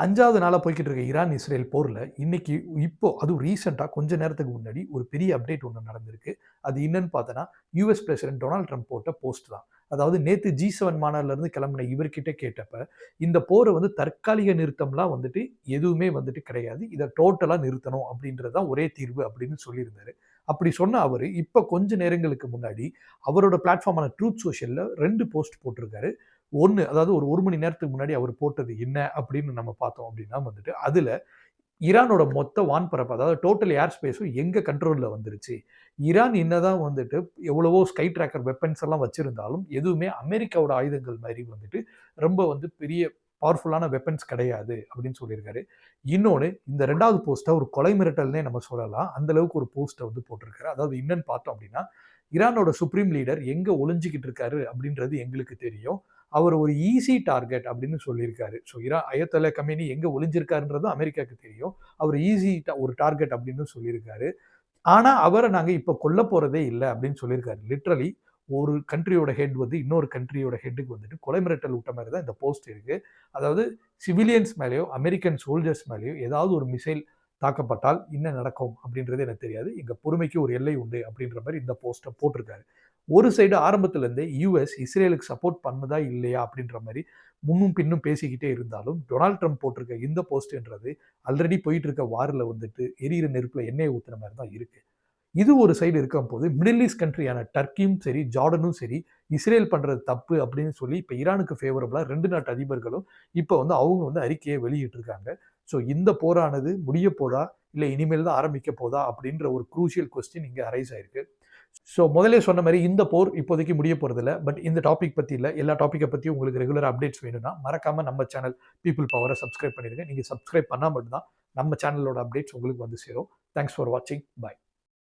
அஞ்சாவது நாளாக போய்கிட்டு இருக்க ஈரான் இஸ்ரேல் போரில் இன்னைக்கு இப்போ அதுவும் ரீசெண்டாக கொஞ்ச நேரத்துக்கு முன்னாடி ஒரு பெரிய அப்டேட் ஒன்று நடந்திருக்கு. அது என்னன்னு பார்த்தோன்னா யூஎஸ் பிரசிடென்ட் டொனால்ட் ட்ரம்ப் போட்ட போஸ்ட் தான். அதாவது நேற்று ஜி செவன் மாநாட்டிலேருந்து கிளம்பின இவர்கிட்ட கேட்டப்ப இந்த போரை வந்து தற்காலிக நிறுத்தம்லாம் வந்துட்டு எதுவுமே வந்துட்டு கிடையாது. இதை டோட்டலாக நிறுத்தணும் அப்படின்றது தான் ஒரே தீர்வு அப்படின்னு சொல்லியிருந்தாரு. அப்படி சொன்ன அவர் இப்போ கொஞ்ச நேரங்களுக்கு முன்னாடி அவரோட பிளாட்ஃபார்மான ட்ரூத் சோஷியலில் ரெண்டு போஸ்ட் போட்டிருக்காரு. ஒன்று அதாவது ஒரு ஒரு மணி நேரத்துக்கு முன்னாடி அவர் போட்டது என்ன அப்படின்னு நம்ம பார்த்தோம் அப்படின்னா வந்துட்டு அதில் ஈரானோட மொத்த வான்பரப்பு அதாவது டோட்டல் ஏர் ஸ்பேஸும் எங்கள் கண்ட்ரோலில் வந்துருச்சு? ஈரான் என்னதான் வந்துட்டு எவ்வளவோ ஸ்கை ட்ராக்கர் வெப்பன்ஸ் எல்லாம் வச்சுருந்தாலும் எதுவுமே அமெரிக்காவோட ஆயுதங்கள் மாதிரி வந்துட்டு ரொம்ப வந்து பெரிய பவர்ஃபுல்லான வெப்பன்ஸ் கிடையாது அப்படின்னு சொல்லியிருக்காரு. இன்னொன்று இந்த ரெண்டாவது போஸ்ட்டை ஒரு கொலை மிரட்டல்னே நம்ம சொல்லலாம். அந்த அளவுக்கு ஒரு போஸ்ட்டை வந்து போட்டிருக்காரு. அதாவது என்னன்னு பார்த்தோம் அப்படின்னா ஈரானோட சுப்ரீம் லீடர் எங்கே ஒளிஞ்சிக்கிட்டு இருக்காரு அப்படின்றது எங்களுக்கு தெரியும். அவர் ஒரு ஈஸி டார்கெட் அப்படின்னு சொல்லியிருக்காரு. ஸோ இரா அயத்தொலை கம்பெனி எங்கே ஒளிஞ்சிருக்காருன்றதும் அமெரிக்காவுக்கு தெரியும். அவர் ஈஸி ஒரு டார்கெட் அப்படின்னு சொல்லியிருக்காரு. ஆனால் அவரை நாங்கள் இப்போ கொல்ல போகிறதே இல்லை அப்படின்னு சொல்லியிருக்காரு. லிட்ரலி ஒரு கண்ட்ரியோட ஹெட் வந்து இன்னொரு கண்ட்ரியோட ஹெட்டுக்கு வந்துட்டு கொலை மிரட்டல் விட்ட மாதிரி தான் இந்த போஸ்ட் இருக்குது அதாவது சிவிலியன்ஸ் மேலேயோ அமெரிக்கன் சோல்ஜர்ஸ் மேலேயோ ஏதாவது ஒரு மிசைல் தாக்கப்பட்டால் என்ன நடக்கும் அப்படின்றது எனக்கு தெரியாது. எங்கள் பொறுமைக்கு ஒரு எல்லை உண்டு அப்படின்ற மாதிரி இந்த போஸ்ட்டை போட்டிருக்காரு. ஒரு சைடு ஆரம்பத்துலேருந்தே யூஎஸ் இஸ்ரேலுக்கு சப்போர்ட் பண்ணுதா இல்லையா அப்படின்ற மாதிரி முன்னும் பின்னும் பேசிக்கிட்டே இருந்தாலும் டொனால்ட் ட்ரம்ப் போட்டிருக்க இந்த போஸ்ட்ன்றது ஆல்ரெடி போயிட்டு இருக்க வாரில் வந்துட்டு எரியிற நெருப்பில் எண்ணெயை ஊற்றுன மாதிரி தான் இருக்குது இது ஒரு சைடு இருக்கும் போது மிடில் ஈஸ்ட் கண்ட்ரியான டர்க்கியும் சரி ஜார்டனும் சரி இஸ்ரேல் பண்ணுறது தப்பு அப்படின்னு சொல்லி இப்போ ஈரானுக்கு ஃபேவரபுளாக ரெண்டு நாட்டு அதிபர்களும் இப்போ வந்து அவங்க வந்து அறிக்கையை வெளியிட்டிருக்காங்க. ஸோ இந்த போரானது முடிய போதா? இல்லை இனிமேல் தான் ஆரம்பிக்க போதா? அப்படின்ற ஒரு குரூஷியல் கொஸ்டின் இங்கே அரைஸ் ஆயிருக்கு. ஸோ முதலே சொன்ன மாதிரி இந்த போர் இப்போதைக்கு முடிய போகிறதில்ல பட் இந்த டாபிக் பற்றி இல்லை. எல்லா டாப்பிக்கை பற்றி உங்களுக்கு ரெகுலர் அப்டேட்ஸ் வேணும்னா மறக்காமல் நம்ம சேனல் பீப்புள் பவரை சப்ஸ்கிரைப் பண்ணிடுங்க நீங்கள் சப்ஸ்கிரைப் பண்ணால் மட்டும்தான் நம்ம சேனலோட அப்டேட்ஸ் உங்களுக்கு வந்து சேரும். தேங்க்ஸ் ஃபார் வாட்சிங் பாய்